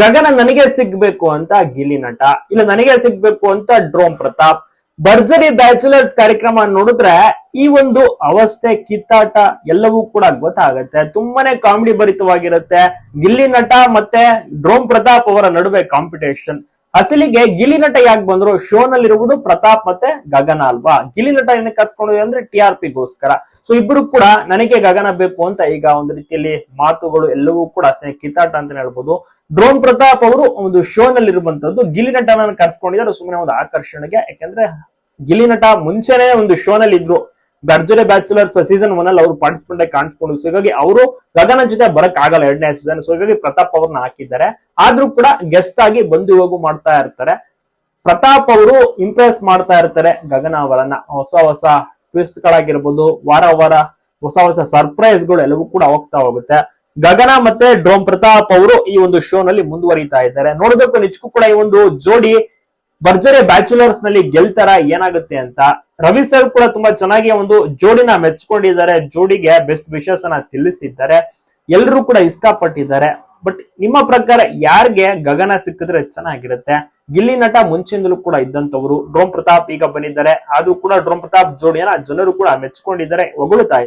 ಗಗನ ನನಗೆ ಸಿಗ್ಬೇಕು ಅಂತ ಗಿಲಿ ನಟ. ಇಲ್ಲ, ನನಗೆ ಸಿಗ್ಬೇಕು ಅಂತ ಡ್ರೋಮ್ ಪ್ರತಾಪ್. ಭರ್ಜರಿ ಬ್ಯಾಚುಲರ್ಸ್ ಕಾರ್ಯಕ್ರಮ ನೋಡಿದ್ರೆ ಈ ಒಂದು ಅವಸ್ಥೆ, ಕಿತ್ತಾಟ ಎಲ್ಲವೂ ಕೂಡ ಗೊತ್ತಾಗತ್ತೆ. ತುಂಬಾನೇ ಕಾಮಿಡಿ ಭರಿತವಾಗಿರುತ್ತೆ. ಗಿಲ್ಲಿ ನಟ ಮತ್ತೆ ಡ್ರೋಮ್ ಪ್ರತಾಪ್ ಅವರ ನಡುವೆ ಕಾಂಪಿಟೇಷನ್ ಅಸಲಿಗೆ ಗಿಲಿನಟ ಯಾಕೆ ಬಂದ್ರು? ಶೋ ನಲ್ಲಿರುವುದು ಪ್ರತಾಪ್ ಮತ್ತೆ ಗಗನ ಅಲ್ವಾ? ಗಿಲಿ ನಟ ಏನಕ್ಕೆ ಕರ್ಸ್ಕೊಂಡು ಅಂದ್ರೆ ಟಿ ಆರ್ ಪಿ ಗೋಸ್ಕರ ಸೊ ಇಬ್ರು ಕೂಡ ನನಗೆ ಗಗನ ಬೇಕು ಅಂತ ಈಗ ಒಂದು ರೀತಿಯಲ್ಲಿ ಮಾತುಗಳು ಎಲ್ಲವೂ ಕೂಡ ಅಷ್ಟೇ ಕಿತ್ತಾಟ ಅಂತ ಹೇಳ್ಬೋದು. ಡ್ರೋನ್ ಪ್ರತಾಪ್ ಅವರು ಒಂದು ಶೋ ನಲ್ಲಿರುವಂತದ್ದು ನಟನ ಕರ್ಸ್ಕೊಂಡಿದ್ದಾರೆ. ಸುಮ್ಮನೆ ಒಂದು ಆಕರ್ಷಣೆಗೆ. ಯಾಕಂದ್ರೆ ಗಿಲಿನಟ ಮುಂಚೆನೆ ಒಂದು ಶೋ ನಲ್ಲಿ ಇದ್ರು ಭರ್ಜರಿ ಬ್ಯಾಚುಲರ್ಸ್ ಸೀಸನ್ ಒನ್ ಅಲ್ಲಿ ಅವರು ಪಾರ್ಟಿಸಿಪೇಟ್ ಕಾಣಿಸ್ಕೊಂಡು ಸೊ ಹೀಗಾಗಿ ಅವರು ಗಗನ ಜೊತೆ ಬರಕ್ ಆಗಲ್ಲ ಎರಡನೇ ಸೀಸನ್ ಸೊ ಹೀಗಾಗಿ ಪ್ರತಾಪ್ ಅವ್ರನ್ನ ಹಾಕಿದ್ದಾರೆ. ಆದ್ರೂ ಕೂಡ ಗೆಸ್ಟ್ ಆಗಿ ಬಂದು ಹೋಗು ಮಾಡ್ತಾ ಇರ್ತಾರೆ. ಪ್ರತಾಪ್ ಅವರು ಇಂಪ್ರೆಸ್ ಮಾಡ್ತಾ ಇರ್ತಾರೆ ಗಗನ ಅವರನ್ನ. ಹೊಸ ಹೊಸ ಟ್ವಿಸ್ಟ್ ಗಳಾಗಿರ್ಬೋದು, ವಾರ ವಾರ ಹೊಸ ಹೊಸ ಸರ್ಪ್ರೈಸ್ಗಳು ಎಲ್ಲವೂ ಕೂಡ ಹೋಗ್ತಾ ಹೋಗುತ್ತೆ. ಗಗನ ಮತ್ತೆ ಡ್ರೋಮ್ ಪ್ರತಾಪ್ ಅವರು ಈ ಒಂದು ಶೋ ನಲ್ಲಿ ಮುಂದುವರಿತಾ ಇದ್ದಾರೆ. ನೋಡಬೇಕು ನಿಜಕ್ಕೂ ಕೂಡ ಈ ಒಂದು ಜೋಡಿ ಭರ್ಜರಿ ಬ್ಯಾಚುಲರ್ಸ್ನಲ್ಲಿ ಗೆಲ್ತಾರ ಏನಾಗುತ್ತೆ ಅಂತ ರವಿ ಸರ್ ಕೂಡ ತುಂಬಾ ಚೆನ್ನಾಗಿ ಒಂದು ಜೋಡಿನ ಮೆಚ್ಕೊಂಡಿದ್ದಾರೆ, ಜೋಡಿಗೆ ಬೆಸ್ಟ್ ವಿಶಸ್ ಅನ್ನ ತಿಳಿಸಿದ್ದಾರೆ. ಎಲ್ಲರೂ ಕೂಡ ಇಷ್ಟಪಟ್ಟಿದ್ದಾರೆ. ಬಟ್ ನಿಮ್ಮ ಪ್ರಕಾರ ಯಾರಿಗೆ ಗಗನ ಸಿಕ್ಕಿದ್ರೆ ಚೆನ್ನಾಗಿರುತ್ತೆ? ಗಿಲ್ಲಿ ನಟ ಮುಂಚಿಂದಲೂ ಕೂಡ ಇದ್ದಂತವರು ಡ್ರೋಮ್ ಪ್ರತಾಪ್ ಈಗ ಬಂದಿದ್ದಾರೆ. ಆದ್ರೂ ಕೂಡ ಡ್ರೋಮ್ ಪ್ರತಾಪ್ ಜೋಡಿಯನ್ನ ಜನರು ಕೂಡ ಮೆಚ್ಕೊಂಡಿದ್ದಾರೆ ಹೊಗಳುತ್ತಾ